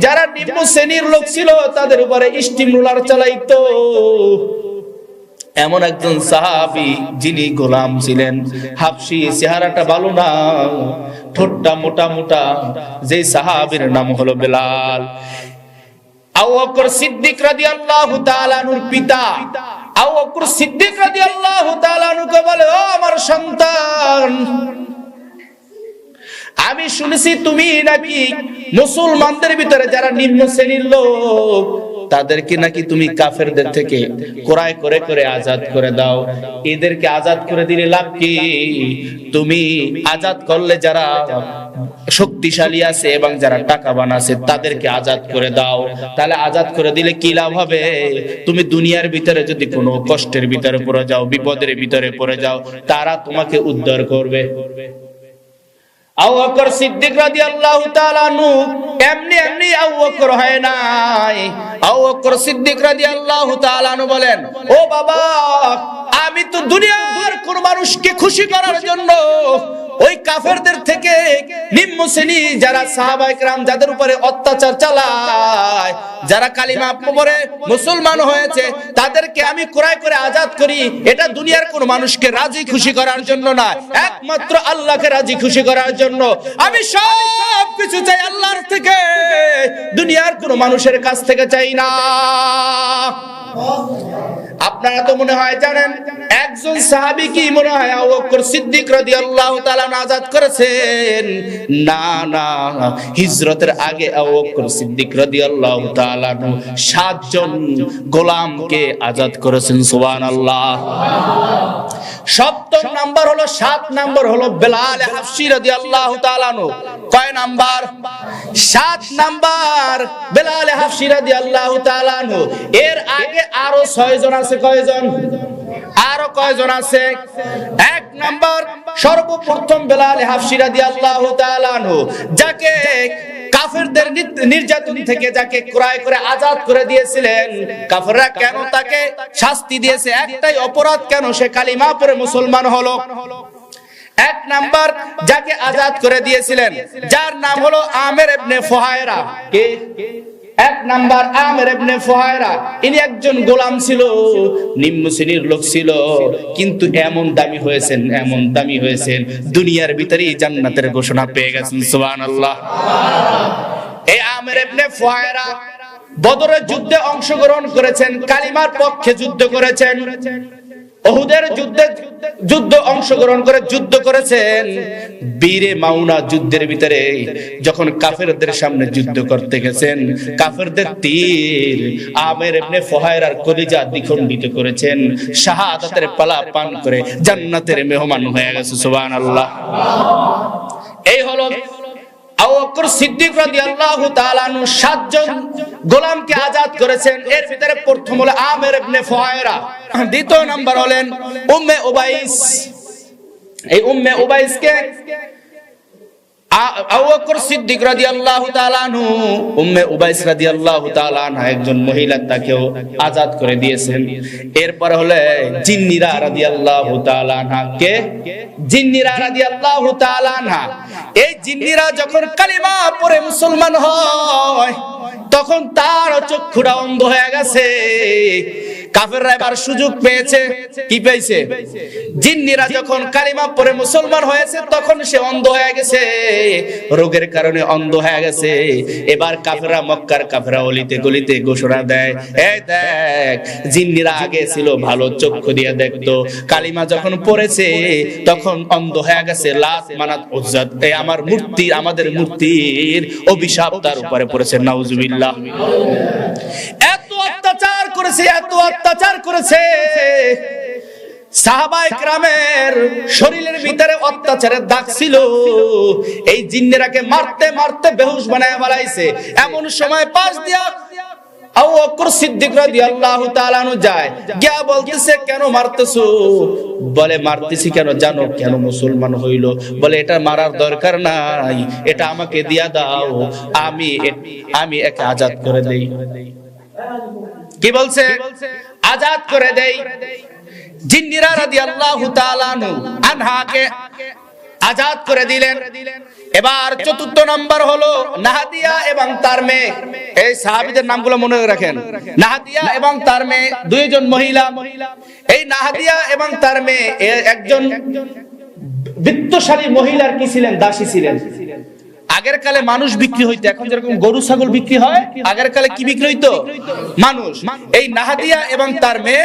যারা নিম্ন শ্রেণির লোক ছিল, তাদের উপরে স্টিম রোলার চালাইতো। এমন একজন সাহাবি, যিনি গোলাম ছিলেন। হাফসি চেহারাটা ভালো না, ঠোঁটটা মোটা মোটা, যে সাহাবীর নাম হলো বেলাল। আনহুর পিতা। বকর সিদ্দিক বলে আমার সন্তান আমি শুনেছি তুমি নাকি মুসলমানদের ভিতরে যারা নিম্ন শ্রেণির লোক, তাদেরকে নাকি তুমি কাফেরদের থেকে ক্রয় করে করে আজাদ করে দাও। এদেরকে আজাদ করে দিলে লাভ কি? তুমি আজাদ করলে যারা শক্তিশালী আছে এবং যারা টাকাবান আছে, তাদেরকে আজাদ করে দাও। তাহলে আজাদ করে দিলে কি লাভ হবে? তুমি দুনিয়ার ভিতরে যদি কোনো কষ্টের ভিতরে পড়ে যাও, বিপদের ভিতরে পড়ে যাও, তারা তোমাকে উদ্ধার করবে। আবু সিদ্দিক রাদিয়াল্লাহু তাআলা আনহু এমনি এমনি আবু বকর হয় নাই। আবু বকর সিদ্দিক রাদিয়াল্লাহু তাআলা আনহু বলেন, ও বাবা, আমি তো দুনিয়ার কোন মানুষকে খুশি করার জন্য ওই কাফেরদের থেকে নিম্ন শ্রেণি যারা সাহাবাইকরাম যাদের উপরে অত্যাচার চালায়, যারা কালিমা পরে মুসলমান হয়েছে, তাদেরকে আমি ক্রয় করে আজাদ করি। এটা দুনিয়ার কোন মানুষকে রাজি খুশি করার জন্য না একমাত্র আল্লাহকে রাজি খুশি করার জন্য। আমি সব কিছু চাই আল্লাহর থেকে, দুনিয়ার কোন মানুষের কাছ থেকে চাই না। আপনারা তো মনে হয় জানেন, একজন সাহাবি কি মনে হয়, আবু বকর সিদ্দিক রাদিয়াল্লাহু আজাদ করেছেন। না না, হিজরতের আগে সিদ্দিক রাদিয়াল্লাহু তাআলা সাতজন গোলামকে আজাদ করেছেন, সুবহানাল্লাহ। সপ্তম নাম্বার হলো, সাত নাম্বার হলো বেলাল হাফসি রাদিয়াল্লাহু তাআলা কয় নাম্বার? সাত নাম্বার বেলাল হাফসি রাদিয়াল্লাহু তাআলা এর আগে আরও ছয় জন আছে, কয়জন? আরও কয়জন আছে? এক নাম্বার, সর্বপ্রথম বেলাল হাফসি রাদিয়াল্লাহু তাআলা যাকে কাফেরদের নির্যাতন থেকে যাকে ক্রয় করে আজাদ করে দিয়েছিলেন, কাফেররা কেন তাকে শাস্তি দিয়েছে? একটাই অপরাধ কেন? সে কালিমা পরে মুসলমান হলো। এক নাম্বার, যাকে আজাদ করে দিয়েছিলেন, যার নাম হলো আমের ইবনে ফুহায়রা। কে? এক নাম্বার আমের ইবনে ফুহায়রা ইনি একজন গোলাম ছিল, নিম্ন শ্রেণির লোক ছিল, কিন্তু এমন দামি হয়েছেন, এমন দামি হয়েছেন, দুনিয়ার ভিতরেই জান্নাতের ঘোষণা পেয়ে গেছেন, সুবহানাল্লাহ। এই আমের ইবনে ফুহায়রা বদরের যুদ্ধে অংশগ্রহণ করেছেন, কালিমার পক্ষে যুদ্ধ করেছেন। ওহুদের যুদ্ধে যুদ্ধ অংশগ্রহণ করে যুদ্ধ করেছেন। বীরে মাউনা যুদ্ধের ভিতরে যখন কাফেরদের সামনে যুদ্ধ করতে গেছেন, কাফেরদের তীর আমের এমনি ফহায়রার কলিজা দ্বিখণ্ডিত করেছেন, শাহাদাতের পালা পান করে জান্নাতের মেহমান হয়ে গেছে, সুবহানাল্লাহ। এই হলো গোলামকে আজাদ করেছেন। এর ভিতরে প্রথম আমের ইবনে ফুয়ায়রা দ্বিতীয় নাম্বার হলেন উম্মে উবাইস। এই উম্মে উবাইসকে সিদ্দিক রাদিয়াল্লাহু তাআলা আনহু, উম্মে উবাইস রাদিয়াল্লাহু একজন মহিলা তাকেও আজাদ করে দিয়েছেন। এরপর হলে জিন্নিরা কে এই যখন কালিমা পড়ে মুসলমান হয়, তখন তার চক্ষুটা অন্ধ হয়ে গেছে। কাফেররা এবার সুযোগ পেয়েছে। কি পেয়েছে? জিন্নিরা যখন কালিমা পড়ে মুসলমান হয়েছে, তখন সে অন্ধ হয়ে গেছে। রোগের কারণে অন্ধ হয়ে গেছে। এবার কাফেররা মক্কার কাফেররা অলিতে গলিতে ঘোষণা দেয় এই দেখ, জিন্নিরা আগে ছিল ভালো চক্ষু দিয়ে দেখতো। কালিমা যখন পড়েছে, তখন অন্ধ হয়ে গেছে। লাত মানাত উজ্জাত। এই আমার মূর্তি, আমাদের মূর্তির অভিশাপ তার উপরে পড়েছে। নাউজুবিল্লাহ। করেছে, এত অত্যাচার করেছে। শরীরের ভিতরে অত্যাচারের দাগ ছিল। এই মারতে মারতে বেহুশ বানায় বানাইছে এমন সময় পাশ দিয়া কেন মারতেছো? বলে, মারতেছি কেন? জানো কেন মুসলমান হইল? বলে, এটা মারার দরকার নাই, এটা আমাকে দিয়া দাও। আমি আমি একে আজাদ করে দেই। কি বলছে? আজাদ করে দেই। জিন্নিরা রাদিয়াল্লাহু তাআলা আনহু, আনহাকে আজাদ করে দিলেন। এবার চতুর্থ নাম্বার হলো নাহাদিয়া এবং তার মেয়ে। এই সাহাবীদের নামগুলো মনে রাখেন। নাহাদিয়া এবং তার মেয়ে, দুইজন মহিলা। এই নাহাদিয়া এবং তার মেয়ে একজন বিত্তশালী মহিলার কি ছিলেন? দাসী ছিলেন। আগের কালে মানুষ বিক্রি হইতো, এখন যেরকম গরু, ছাগল বিক্রি হয়, আগের কালে কি বিক্রি হইতো? মানুষ। এই নাহাদিয়া এবং তার মেয়ে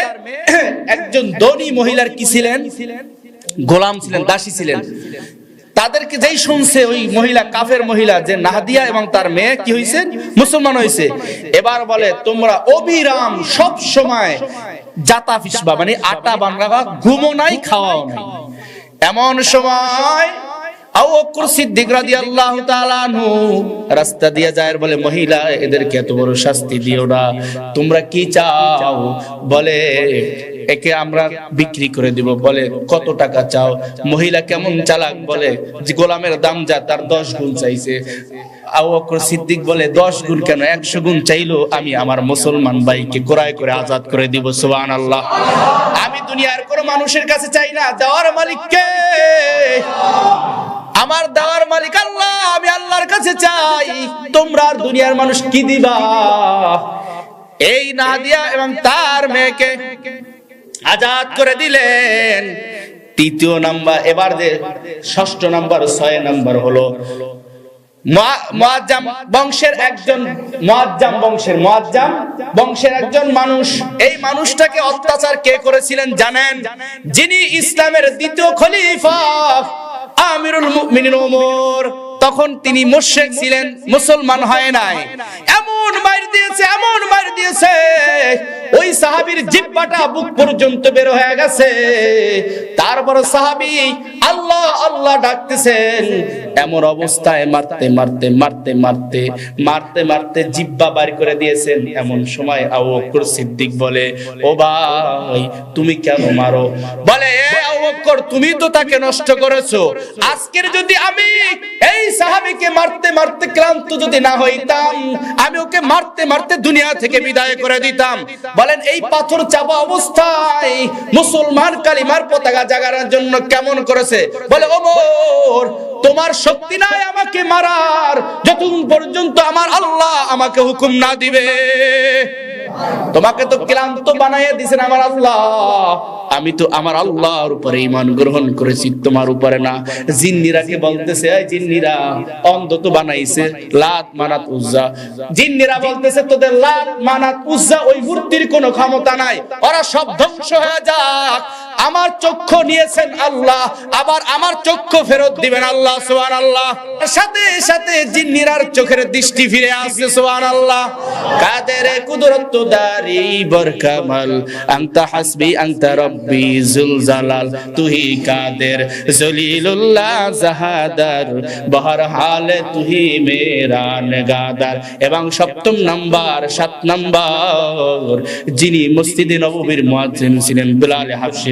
একজন ধনী মহিলার কি ছিলেন? গোলাম ছিলেন, দাসী ছিলেন। তাদেরকে যেই শুনছে ওই মহিলা, কাফের মহিলা, যে নাহাদিয়া এবং তার মেয়ে কি হয়েছে মুসলমান হয়েছে এবার বলে, তোমরা অবিরাম সব সময় জাতা ফিসবা মানে আটা বাংলা ঘুমো নাই, খাওয়াও নাই। এমন সময় রাস্তা দিয়ে বলে, মহিলা, এদেরকে শাস্তি দিও না। তোমরা কি চাও? বলে, একে আমরা বিক্রি করে দিব। বলে, কত টাকা চাও? মহিলা কেমন চালাক বলে গোলামের দাম যা, তার দশ গুণ চাইছে। সিদ্দিক বলে, দশ গুণ কেন? একশো গুণ চাইলো আমি আমার মুসলমান ভাইকে ক্রয় করে আজাদ করে দিব। সোহান আল্লাহ আমি দুনিয়ার কোনো মানুষের কাছে চাই না দেওয়ার মালিককে। আমার দেওয়ার মালিক আল্লাহ, আমি আল্লাহর কাছে চাই। তোমরা দুনিয়ার মানুষ কি দিবা? এই নাদিয়া এবং তার মেয়েকে আজাদ করে দিলেন। তৃতীয় নাম্বার, এবার যে ষষ্ঠ নাম্বার, ছয় নাম্বার হলো বংশের একজন মুয়াজ্জাম বংশের মুয়াজ্জাম বংশের একজন মানুষ। এই মানুষটাকে অত্যাচার কে করেছিলেন জানেন? যিনি ইসলামের দ্বিতীয় খলিফা। আমিরুল মুমিনিন ওমর। তখন তিনি মুশরিক ছিলেন, মুসলমান হয় নাই। এমন মার দিয়েছে, এমন মার দিয়েছে। ওই সাহাবীর জিহ্বাটা বুক পর্যন্ত বের হয়ে গেছে। তারপর সাহাবী আল্লাহ আল্লাহ ডাকতেছেন। এমন অবস্থায় মারতে মারতে মারতে মারতে মারতে মারতে জিব্বা বার করে দিয়েছেন। এমন সময় আবু বকর সিদ্দিক বলে, ও ভাই, তুমি কেন মারো? বলে, এ আবু বকর, তুমি তো তাকে নষ্ট করেছ। আজকের যদি আমি এই সাহাবীকে মারতে মারতে ক্লান্ত যদি না হইতাম, আমি ওকে মারতে মারতে দুনিয়া থেকে বিদায় করে দিতাম। বলেন, এই পাথর চাপা অবস্থায় মুসলমান কালিমার পতাকা জাগানোর জন্য কেমন করেছে? বলে, ওমর তোমার শক্তি নাই আমাকে মারার। যতক্ষণ পর্যন্ত আমার আল্লাহ আমাকে হুকুম না দিবে। তোমাকে তো ক্লান্ত বানাইয়া দিছেন আমার আল্লাহ। আমি তো আমার আল্লাহর উপরে ইমান গ্রহণ করেছি, তোমার উপরে না। জিন্নিরাকে বলতেছে, এই জিন্নিরা অন্ধ তো বানাইছে লাত, মানাত, উজ্জা। জিন্নিরা বলতেছে, তোদের লাত, মানাত, উজ্জা, ওই মূর্তির কোনো ক্ষমতা নাই। ওরা সব ধ্বংস হয়ে যাক। আমার চক্ষু নিয়েছেন আল্লাহ, আবার আমার চক্ষু ফেরত দিবেন আল্লাহ সুবহান আল্লাহ সাথে সাথে জিন্নিরার চোখের দৃষ্টি ফিরে আসছে সুবহান আল্লাহ কাদের কুদরত দারি বরকামাল, আনতা হাসবি, আনতা রব্বি জুল জালাল তুহি কাদের জলিলুল্লাহ জাহাদার, বহর হালে তুহি মেরা নেগাদার। এবং সপ্তম নাম্বার, সাত নাম্বার, যিনি মসজিদে নববীর মুয়াজ্জিন ছিলেন, বিলাল হাফসি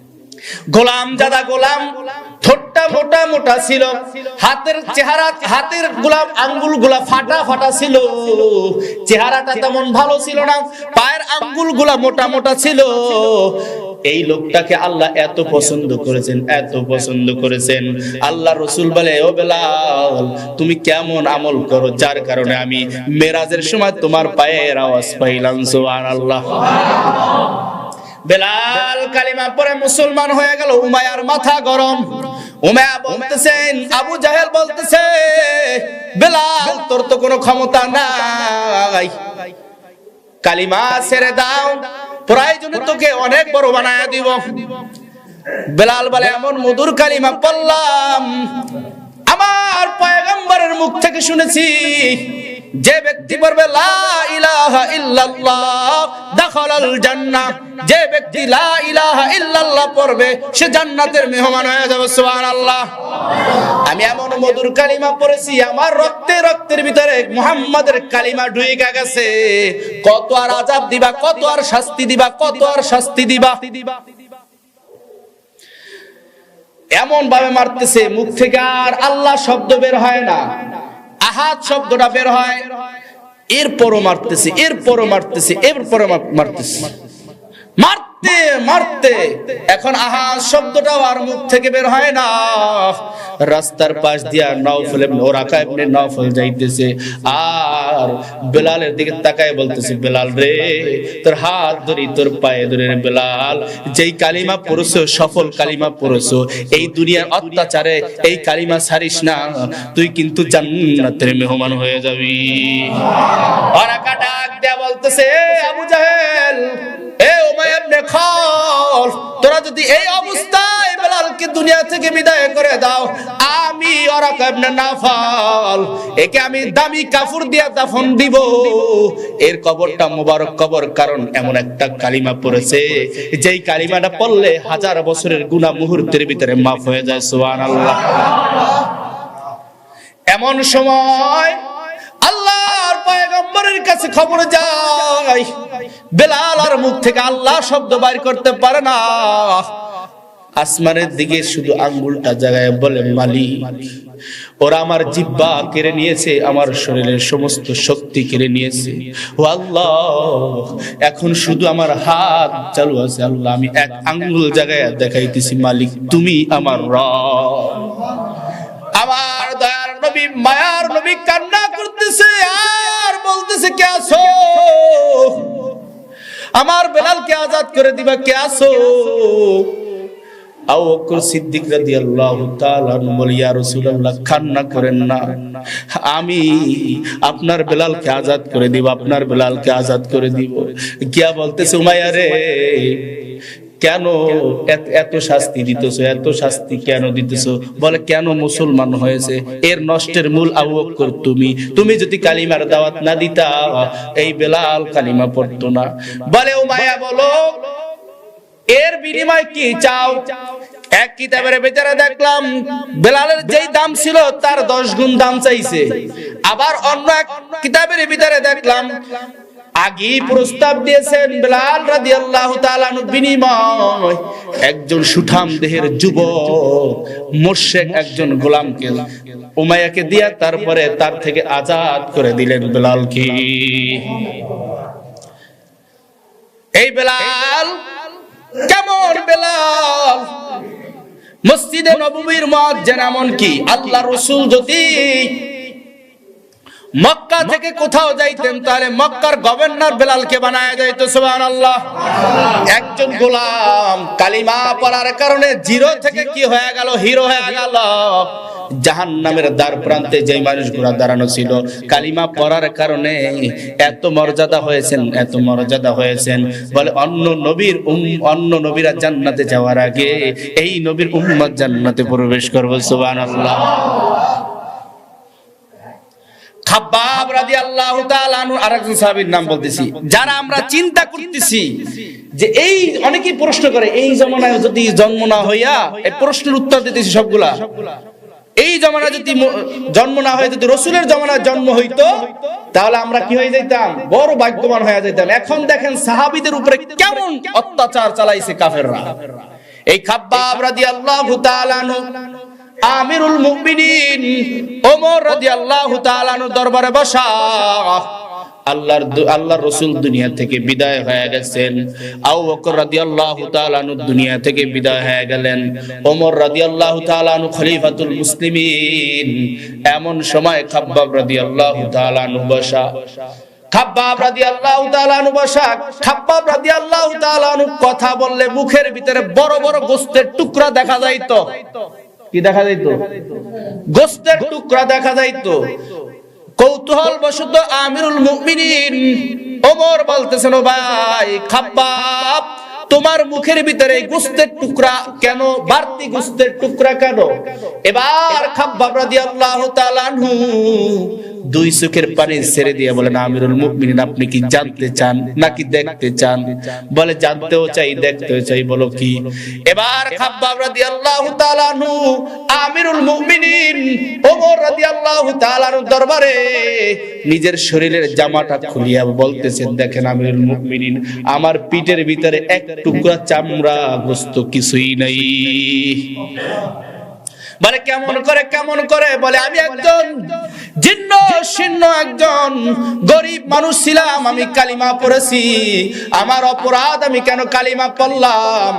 গোলাম দাদা গোলাম, ঠোঁটটা মোটা মোটা ছিল, হাতের চেহারা, হাতের গোলাম আঙ্গুলগুলা ফাটা ফাটা ছিল। চেহারাটা তেমন ভালো ছিল না, পায়ের আঙ্গুলগুলা মোটা মোটা ছিল। এই লোকটাকে আল্লাহ এত পছন্দ করেছেন, এত পছন্দ করেছেন। আল্লাহ রসুল বলে, ও বেলাল, তুমি কেমন আমল করো? যার কারণে আমি মেরাজের সময় তোমার পায়ের আওয়াজ পাইলাম, সুবহানাল্লাহ। বেলাল কালিমা পরে মুসলমান হয়ে গেল উমায়ার মাথা গরম। উমায়া বলতেছেন আবু জাহেল বলতেছে, বেলাল, তোর তো কোনো ক্ষমতা নাই। কালিমা ছেড়ে দাও, প্রয়োজনে তোকে অনেক বড় বানায় দিব। বেলাল বলে, এমন মধুর কালিমা পড়লাম, আমার পয়গম্বরের মুখ থেকে শুনেছি। যে ব্যক্তি পড়বে লা ইলাহা যে ব্যক্তি লা পড়বে, সে জান্নাতের মেহমান হয়ে যাবে, সুবহানাল্লাহ। আমি এমন মধুর কালিমা পড়েছি, আমার রক্তে রক্তের ভিতরে মুহাম্মাদের কালিমা ঢুইকা গেছে। কত আর আযাব দিবা, কত আর শাস্তি দিবা, কত আর শাস্তি দিবা। এমন ভাবে মারতেছে, মুখ থেকে আর আল্লাহ শব্দ বের হয় না। আহাত শব্দটা বের হয়। এরপরও মারতেছি এরপরও মারতেছি এরপরও মারতেছি। মারতে মারতে। এখন আহাজ শব্দটাও আর মুখ থেকে বের হয় না। রাস্তার পাশ দিয়া নওফল ইবনে ওরাকা ইবনে নওফল যাইতেছে। আর বেলালের দিকে তাকায় বলতেছে, বেলাল রে, তোর হাত ধরি, তোর পায়ে ধরে রে বেলাল। যেই কালিমা পড়ছো, সফল কালিমা পড়ছো, এই দুনিয়ার অত্যাচারে এই কালিমা ছাড়িস না। তুই কিন্তু জান্নাতের মেহমান হয়ে যাবি। ওরাকা ডাক দেয়া বলতেছে, আবু জাহেল খালফ তোরা যদি এই অবস্থায় বেলালকে দুনিয়া থেকে বিদায় করে দাও, আমি একে আমি দামি দিয়া দাফন দিব। এর কবরটা মোবারক কবর, কারণ এমন একটা কালিমা পড়েছে, যেই কালিমাটা পড়লে হাজার বছরের গুনাহ মুহূর্তের ভিতরে মাফ হয়ে যায় এমন সময় আল্লাহর কাছে খবর যায়। বেলাল আর মুখ থেকে আল্লাহ শব্দ বাইর করতে পারে না। আসমানের দিকে শুধু আঙ্গুলটা জায়গায় বলে মালি ওরা আমার জিব্বা কেড়ে নিয়েছে, আমার শরীরের সমস্ত শক্তি কেড়ে নিয়েছে। ও আল্লাহ, এখন শুধু আমার হাত চালু আছে। আল্লাহ, আমি এক আঙ্গুল জায়গায় দেখাইতেছি, মালিক, তুমি আমার র আমার দয়ার নবী, মায়ার নবী কান্না করতেছে আর বলতেছে, কে আসো আমার বেলালকে আজাদ করে দিবা, কে না। আমি আপনার বেলালকে আজাদ করে দিব, আপনার বেলালকে আজাদ করে দিব। গিয়া বলতেছে, উমাইয়া রে কেন এত- শাস্তি দিতেছো? এত শাস্তি কেন দিতেছো? বলে, কেন মুসলমান হয়েছে? এর নষ্টের মূল আবু তুমি। তুমি যদি কালিমার দাওয়াত না দিতা, এই বেলাল কালিমা পড়তো না। বলে উমাইয়া বলো, এর বিনিময় কি চাও? এক কিতাবের ভিতরে দেখলাম, বেলালের যেই দাম ছিল, তার দশ গুণ দাম চাইছে। আবার অন্য এক কিতাবের ভিতরে দেখলাম আগেই প্রস্তাব দিয়েছেন বেলাল তাআলা আনহু বিনিময়। একজন সুঠাম দেহের যুবক, মোর্শেক একজন গোলামকে উমাইয়াকে দিয়া তারপরে তার থেকে আজাদ করে দিলেন বেলালকে। এই বেলাল, কেমন বেলাল? মসজিদে নববীর মুয়াজ্জিন এমন কি? আল্লাহ রসুল যদি মক্কা থেকে কোথাও যাইতেন, তাহলে মক্কার গভর্নর বেলালকে বানায় যাইতো, সুবহানাল্লাহ। একজন গোলাম, কালিমা পড়ার কারণে জিরো থেকে কি হয়ে গেল? হিরো হয়ে গেল। জাহান নামের দ্বার প্রান্তে যে মানুষগুলা দাঁড়ানো ছিল, কালিমা পড়ার কারণে এত মর্যাদা হয়েছেন, এত মর্যাদা হয়েছেন। বলে, অন্য নবীর অন্য নবীরা জান্নাতে যাওয়ার আগে এই নবীর উম্মত জান্নাতে প্রবেশ করব, সুবহানাল্লাহ। তাআলা আনহু আরেকজন নাম বলতেছি। যারা আমরা চিন্তা করতেছি যে এই অনেকেই প্রশ্ন করে, এই জমানায় যদি জন্ম না হইয়া এই প্রশ্নের উত্তর দিতেছি সবগুলা। এই জমানা যদি জন্ম না যদি রসুলের জমানায় জন্ম হইতো, তাহলে আমরা কি হয়ে যাইতাম? বড় ভাগ্যবান হয়ে যাইতাম। এখন দেখেন সাহাবীদের উপরে কেমন অত্যাচার চালাইছে কাফেররা। এই খাব্বাব রাদিয়াল্লাহু তাআলা আনহু আমিরুল মুমিনিন ওমর রাদিয়াল্লাহু তাআলা আনহু দরবারে বসা। আল্লাহর আল্লাহর রাসূল দুনিয়া থেকে বিদায় হয়ে গেছেন। বকর রাদিয়াল্লাহু তাআলা দুনিয়া থেকে বিদায় হয়ে গেলেন। ওমর রাদিয়াল্লাহু তাআলা খলিফাতুল মুসলিমিন। এমন সময় খাব্বাব রাদিয়াল্লাহু তাআলা বসা। খাব্বাব রাদিয়াল্লাহু তাআলা বসা। খাব্বাব রাদিয়াল্লাহু তাআলা কথা বললে মুখের ভিতরে বড় বড় গোস্তের টুকরা দেখা যাইতো। কি দেখা যাইতো? গোস্তের টুকরা দেখা যাইতো। কৌতূহল বশত আমিরুল মুমিনিন ওমর বলতেছেন ভাই, খাব্বাব, তোমার মুখের ভিতরে গোস্তের টুকরা কেন? বাড়তি গোস্তের টুকরা কেন? এবার খাব্বাব রাদিয়াল্লাহু তাআলা আনহু দুই চোখের পানি ছেড়ে দিয়ে বলেন, আমিরুল মুমিনিন, আপনি কি জানতে চান নাকি দেখতে চান? বলে, জানতেও চাই, দেখতেও চাই। বলো কি? এবার খাব্বাব রাদিয়াল্লাহু তাআলা আনহু আমিরুল মুমিনিন, ওমর রাদিয়াল্লাহু তাআলা দরবারে নিজের শরীরের জামাটা খুলিয়া বলতেছেন দেখেন আমিরুল মুমিনিন, আমার পিঠের ভিতরে এক টুকরা চামড়া গোস্ত কিছুই নাই। বলে কেমন করে কেমন করে? বলে, আমি একজন জীর্ণ, শীর্ণ একজন গরিব মানুষ ছিলাম, আমি কালিমা পড়েছি। আমার অপরাধ আমি কেন কালিমা পড়লাম?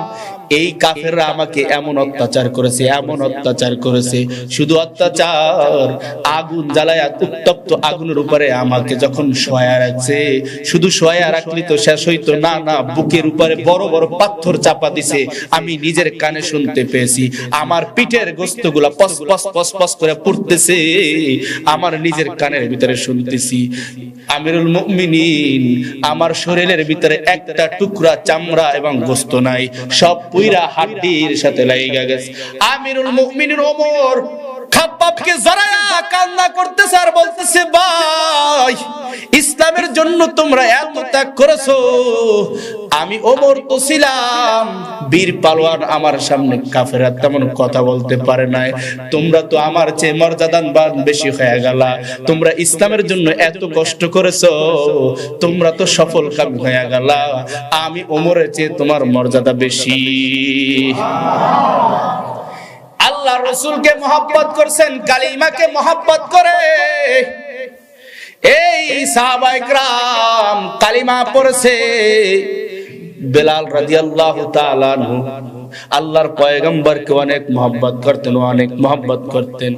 এই কাফেররা আমাকে এমন অত্যাচার করেছে, এমন অত্যাচার করেছে, শুধু অত্যাচার। আগুন জ্বালায় উত্তপ্ত আগুনের উপরে আমাকে যখন শোয়া রাখছে, শুধু শোয়া রাখলি তো শেষ হইতো, না না, বুকের উপরে বড় বড় পাথর চাপা দিছে, আমি নিজের কানে শুনতে পেয়েছি। আমার পিঠের গোস্তগুলা পস পস পস পস করে পড়তেছে, আমার নিজের কানের ভিতরে শুনতেছি। আমিরুল মুমিনিন, আমার শরীরের ভিতরে একটা টুকরা চামড়া এবং গোস্ত নাই। সব পুইরা হাড্ডির সাথে লাইগা গেছে। আমিরুল মুমিনিন ওমর খাব্বাবকে জড়ায়া কান্না করতেছে আর বলতেছে, ভাই, ইসলামের জন্য তোমরা এত ত্যাগ করেছ। আমি ওমর তো ছিলাম। বীর পালোয়ান আমার সামনে কাফেরা তেমন কথা বলতে পারে নাই। তোমরা তো আমার চেয়ে মর্যাদানবান বেশি হয়ে গেলা। তোমরা ইসলামের জন্য এত কষ্ট করেছ। তোমরা তো সফল কাম হয়ে গেলা। আমি ওমরের চেয়ে তোমার মর্যাদা বেশি। আল্লাহ রসুলকে মহাব্বত করছেন, কালিমাকে মহাব্বত করে। এই সাহাবাইকরাম কালিমা পড়ছে বেলাল রাদিয়াল্লাহু তাআলা আল্লাহর পয়গম্বরকে অনেক মহব্বত করতেন, অনেক মহব্বত করতেন।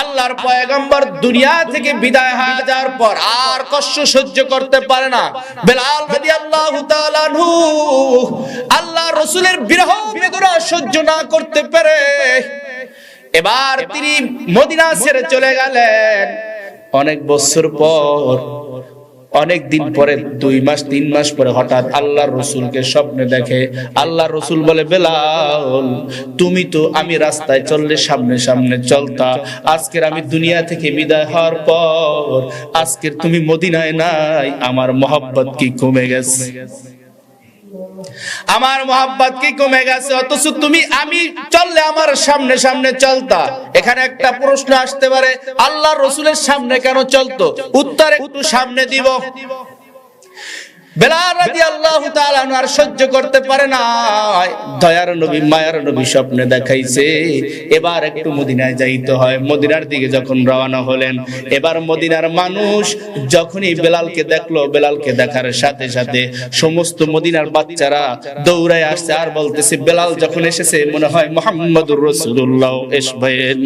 আল্লাহর পয়গম্বর দুনিয়া থেকে বিদায় হয়ে যাওয়ার পর আর কষ্ট সহ্য করতে পারে না। বেলাল রাদিয়াল্লাহু তাআলা আল্লাহ রসুলের বিরহ বেদনা সহ্য না করতে পারে এবার তিনি মদিনা ছেড়ে চলে গেলেন। অনেক বছর পর অনেক দিন পরে, দুই মাস, তিন মাস পরে হঠাৎ আল্লাহর রসুলকে স্বপ্নে দেখে আল্লাহ রসুল বলে, বেলাল, তুমি তো আমি রাস্তায় চললে সামনে সামনে চলতা। আজকের আমি দুনিয়া থেকে বিদায় হওয়ার পর, আজকের তুমি মদিনায় নাই, আমার মহব্বত কি কমে গেছে? আমার মোহাব্বত কি কমে গেছে? অথচ তুমি আমি চললে আমার সামনে সামনে চলতা। এখানে একটা প্রশ্ন আসতে পারে আল্লাহ রসুলের সামনে কেন চলতো? উত্তরে একটু সামনে দিব। বেলাল দেখার সাথে সাথে সমস্ত মদিনার বাচ্চারা দৌড়ায় আসছে আর বলতেছে, বেলাল যখন এসেছে, মনে হয় মোহাম্মদুর রাসূলুল্লাহ এসবেন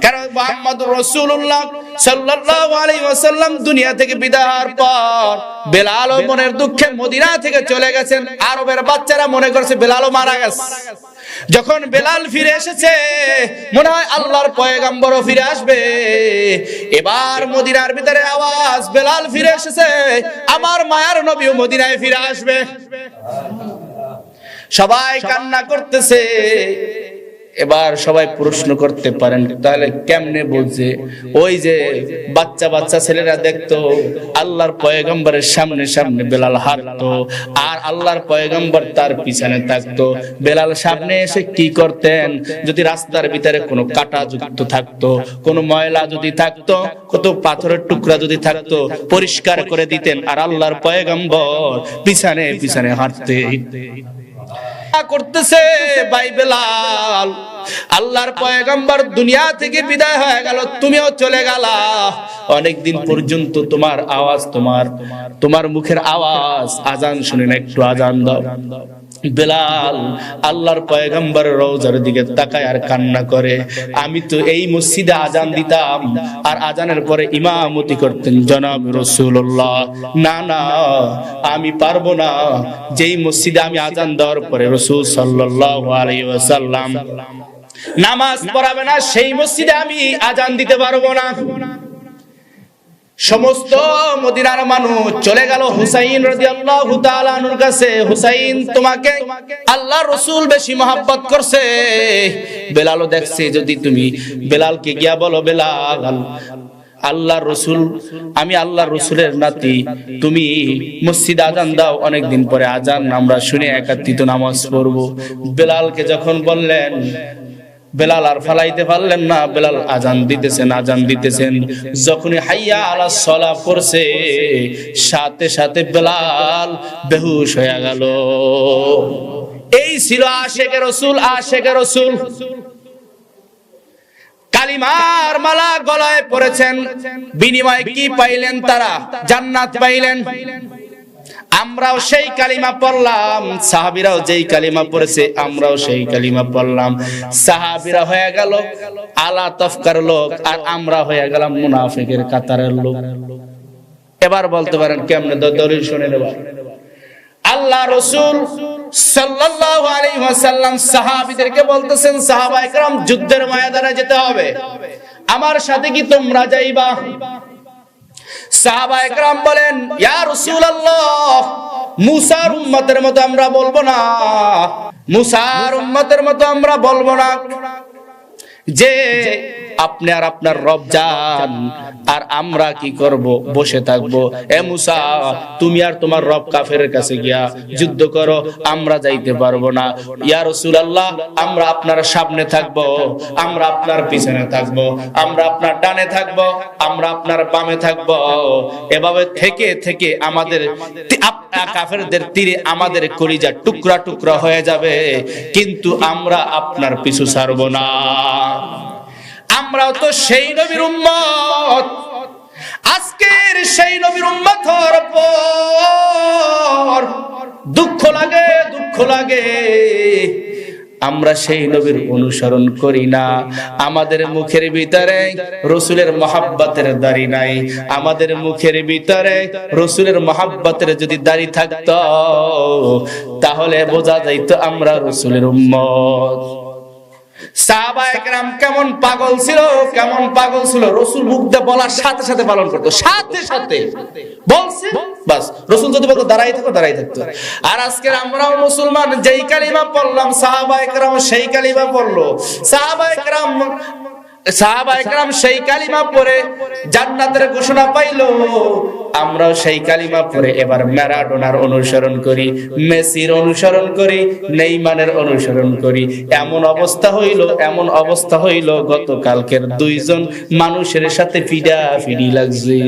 কারণ মোহাম্মদুর রাসূলুল্লাহ সাল্লাল্লাহু দুনিয়া থেকে বিদায় পর বেলালও মনের দুঃখে মদিনা থেকে চলে গেছেন। আরবের বাচ্চারা মনে করছে বেলালও মারা গেছে। যখন বেলাল ফিরে এসেছে, মনে হয় আল্লাহর পয়গাম্বরও ফিরে আসবে। এবার মদিনার ভিতরে আওয়াজ, বেলাল ফিরে এসেছে, আমার মায়ার নবীও মদিনায় ফিরে আসবে। সবাই কান্না করতেছে। এবার সবাই প্রশ্ন করতে পারেন, তাহলে কেমনে বলছে ওই যে বাচ্চা বাচ্চা ছেলেরা দেখতো, আল্লাহর পয়গম্বরের সামনে সামনে বেলাল হাঁটতো, আর আল্লাহর পয়গম্বর তার পিছনে থাকতো। বেলাল সামনে এসে কি করতেন? যদি রাস্তার ভিতরে কোনো কাটা যুক্ত থাকতো, কোনো ময়লা যদি থাকতো, কত পাথরের টুকরা যদি থাকতো, পরিষ্কার করে দিতেন, আর আল্লাহর পয়গম্বর পিছনে পিছনে হাঁটতে করতেছে বাইবেলাল আল্লাহর পয়গম্বর দুনিয়া থেকে বিদায় হয়ে গেল, তুমিও চলে গেলা। অনেকদিন পর্যন্ত তোমার আওয়াজ, তোমার তোমার মুখের আওয়াজ, আজান শুনে না, একটু আজান দাও। বেলাল আল্লাহর পয়গম্বর রওজার দিকে তাকায় আর কান্না করে। আমি তো এই মসজিদে আজান দিতাম আর আজানের পরে ইমামতি করতেন। জনাব রসুল্লাহ না না, আমি পারব না। যেই মসজিদে আমি আজান দেওয়ার পরে রসুল সাল্লাহ নামাজ পড়াবে না, সেই মসজিদে আমি আজান দিতে পারব না। সমস্ত মদিনার মানুষ চলে গেল হুসাইন রাদিয়াল্লাহু তাআলা আনহুর কাছে। হুসাইন, তোমাকে আল্লাহ রসুল বেশি মহাব্বত করছে। বেলালও দেখছে, যদি তুমি বেলালকে গিয়া বলো, বেলাল আল্লাহ রসুল, আমি আল্লাহ রসুলের নাতি, তুমি মসজিদ আজান দাও, অনেকদিন পরে আজান আমরা শুনে একাত্রিত নামাজ পড়ব। বেলালকে যখন বললেন বেলাল আর ফালাইতে পারলেন না। বেলাল আজান দিতেছেন আজান দিতেছেন। যখনই হাইয়া আলা সলা পড়ছে, সাথে সাথে বেলাল বেহুশ হয়ে গেল। এই ছিল আশেকে রসুল আশেকে রসুল। কালিমার মালা গলায় পড়েছেন। বিনিময়ে কি পাইলেন তারা? জান্নাত পাইলেন। আমরাও সেই কালিমা পড়লাম, সাহাবিরাও যেই কালিমা পড়েছে, আমরাও সেই কালিমা পড়লাম। সাহাবিরা হয়ে গেল আলা তফকার লোক, আর আমরা হয়ে গেলাম মুনাফিকের কাতারের লোক। এবার বলতে পারেন কেমনে দলিল শুনে নেবা। আল্লাহ রসুল সাল্লাল্লাহু আলাইহি ওয়াসাল্লাম সাহাবীদেরকে বলতেছেন সাহাবা একরাম যুদ্ধের ময়দানে যেতে হবে। আমার সাথে কি তোমরা যাইবা? সাহাবা বলেন, ইয়া রাসূলুল্লাহ, মুসার উম্মতের মতো আমরা বলব না। মুসার উম্মতের মতো আমরা বলব না। যে আপনি আর আপনার রব যান আর আমরা কি করব? বসে থাকব। এ মুসা, তুমি আর তোমার রব কাফের কাছে গিয়া যুদ্ধ করো, আমরা যাইতে পারব না। ইয়া রাসূলুল্লাহ, আমরা আপনার সামনে থাকব, আমরা আপনার পিছনে থাকব, আমরা আপনার ডানে থাকব, আমরা আপনার বামে থাকব। এভাবে থেকে থেকে আমাদের কাফেরদের তীরে আমাদের কলিজা টুকরা টুকরা হয়ে যাবে, কিন্তু আমরা আপনার পিছু ছাড়বো না। আমরাও তো সেই নবীর উম্মত। আজকের সেই নবীর উম্মত হওয়ার পর দুঃখ লাগে দুঃখ লাগে। আমরা সেই নবীর অনুসরণ করি না। আমাদের মুখের ভিতরে রসুলের মহাব্বাতের দাড়ি নাই। আমাদের মুখের ভিতরে রসুলের মহাব্বাতের যদি দাড়ি থাকতো, তাহলে বোঝা যাইতো আমরা রসুলের উম্মত। কেমন পাগল ছিল, কেমন পাগল ছিল, রসুল মুগ্ধে বলার সাথে সাথে পালন করতো। সাথে সাথে। বলছে, বাস, রসুল যদি বলতো, দাঁড়াই থাকো, দাঁড়াই থাকতো আর আজকে আমরাও মুসলমান, যেই কালিমা পড়লাম, সাহাবা একরাম সেই কালিমা পড়ল। সাহাবা একরাম সেই কালিমা পড়ে, জান্নাতের ঘোষণা পাইলো। আমরাও সেই কালিমা পড়ে এবার ম্যারাডোনার অনুসরণ করি, মেসির অনুসরণ করি নেইমানের অনুসরণ করি। এমন অবস্থা হইল, এমন অবস্থা হইল, গতকালকের দুইজন মানুষের সাথে ফিডা ফিডি লাগছে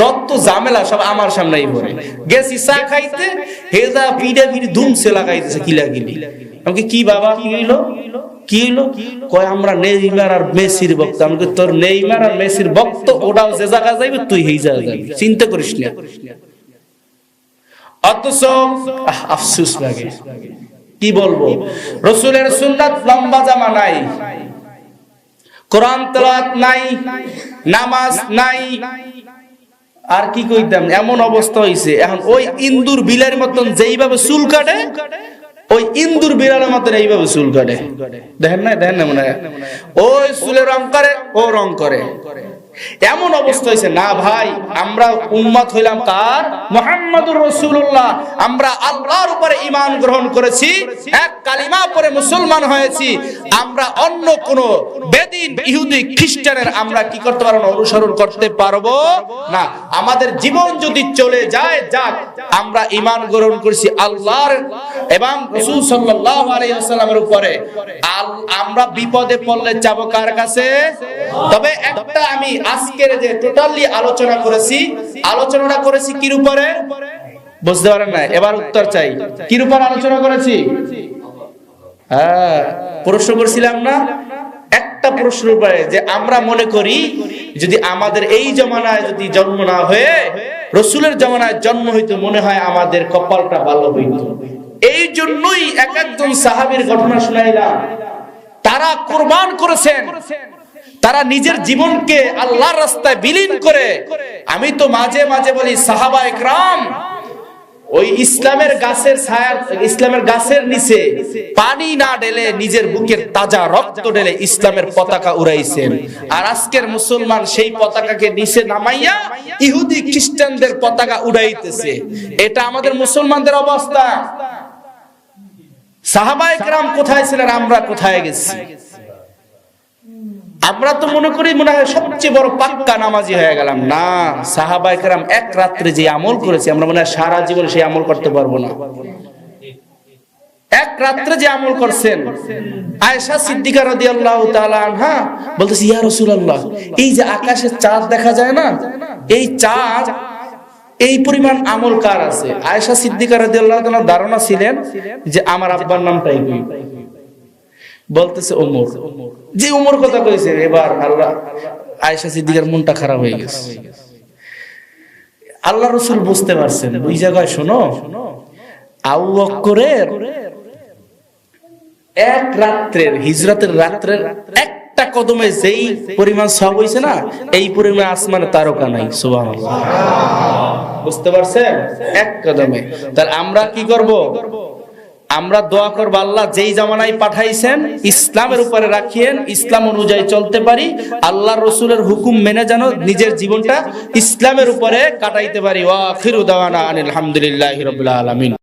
যত ঝামেলা সব আমার সামনেই পড়ে। গেছি চা খাইতে, হেজা পিডা পিডি ধুমসে লাগাইতেছে কিলা গিলি আমাকে কি বাবা? কি হইল? কি হইল? কয় আমরা নেইমার আর মেসির ভক্ত। আমাকে তোর নেইমার আর মেসির ভক্ত ওটাও যে জায়গা যাইবে তুই হেই জায়গা যাবি। চিন্তা করিস না। অথচ আফসোস লাগে। কি বলব? রসুলের সুন্নাত লম্বা জামা নাই। কোরআন তেলাওয়াত নাই নামাজ নাই। আর কি কইতাম? এমন অবস্থা হইছে। এখন ওই ইন্দুর বিলের মতন যেইভাবে চুল কাটে ওই ইন্দুর বিড়ালের মতন এইভাবে চুল কাটে। দেখেন না দেখেন না মনে হয়? ওই চুলে রং করে ও রং করে। এমন অবস্থা হয়েছে, না ভাই, আমরা উম্মত হইলাম কার? মোহাম্মদুর রসুল্লাহ আমরা আল্লাহর উপরে ইমান গ্রহণ করেছি, এক কালিমা পরে মুসলমান হয়েছি। আমরা অন্য কোন বেদিন ইহুদি খ্রিস্টানের আমরা কি করতে পারব অনুসরণ করতে পারব না। আমাদের জীবন যদি চলে যায়, যাক, আমরা ইমান গ্রহণ করেছি আল্লাহর এবং রসুল সাল্লাল্লাহু আলাইহি ওয়াসাল্লামের উপরে। আমরা বিপদে পড়লে যাব কার কাছে? তবে একটা আমি আজকের যে টোটালি আলোচনা করেছি, আলোচনাটা করেছি কির উপরে? বুঝতে পারেন না এবার উত্তর চাই। কির উপর আলোচনা করেছি? হ্যাঁ প্রশ্ন করছিলাম না? একটা প্রশ্ন উপরে, যে আমরা মনে করি, যদি আমাদের এই জমানায় যদি জন্ম না হয়ে, রসুলের জমানায় জন্ম হইতো, মনে হয় আমাদের কপালটা ভালো হইতো। এই জন্যই এক একজন সাহাবীর ঘটনা শুনাইলাম। তারা কোরবান করেছেন। তারা নিজের জীবনকে আল্লাহর রাস্তায় বিলীন করে। আমি তো মাঝে মাঝে বলি, সাহাবা একরাম, ওই ইসলামের গাছের ছায়া ইসলামের গাছের নিচে পানি না ঢেলে নিজের বুকের তাজা রক্ত ঢেলে ইসলামের পতাকা উড়াইছেন। আর আজকের মুসলমান সেই পতাকাকে নিচে নামাইয়া ইহুদি খ্রিস্টানদের পতাকা উড়াইতেছে। এটা আমাদের মুসলমানদের অবস্থা। সাহাবায়ে কেরাম কোথায় ছিলেন? আমরা কোথায় গেছি? আমরা তো মনে করি মনে হয় সবচেয়ে বড় পাক্কা নামাজি হয়ে গেলাম। না সাহাবাই কেরাম এক রাত্রে যে আমল করেছি, আমরা মনে হয় সারা জীবন সেই আমল করতে পারব না। এক রাত্রে যে আমল করছেন, আয়েশা সিদ্দিকা রাদিয়াল্লাহু তাআলা আনহা বলতেছে, ইয়া রাসূলুল্লাহ, এই যে আকাশে চাঁদ দেখা যায় না? এই চাঁদ, এই পরিমাণ আমল কার আছে? আয়েশা সিদ্দিকা রাদিয়াল্লাহু তাআলা ধারণা ছিলেন যে আমার আব্বার নামটাই বলতেছে ওমর। যে ওমর কথা কইছে, এবার আল্লাহ আয়েশা সিদ্দিকার মনটা খারাপ হয়ে গেছে। আল্লাহ রসুল বুঝতে পারছেন, ওই জায়গায় শোনো, আবু বক্করের এক রাত্রের, হিজরতের রাত্রের একটা কদমে যেই পরিমাণ সব হইছে না, এই পরিমাণ আসমানে তারকা নাই, সুবহানাল্লাহ। বুঝতে পারছেন? এক কদমে। তাহলে আমরা কি করব? আমরা দোয়া করব আল্লাহ, যেই জামানায় পাঠাইছেন, ইসলামের উপরে রাখিয়েন, ইসলাম অনুযায়ী চলতে পারি আল্লাহ রসুলের হুকুম মেনে যেন নিজের জীবনটা ইসলামের উপরে কাটাইতে পারি। ওয়া আনিল হামদুলিল্লাহি রাব্বিল আলামিন।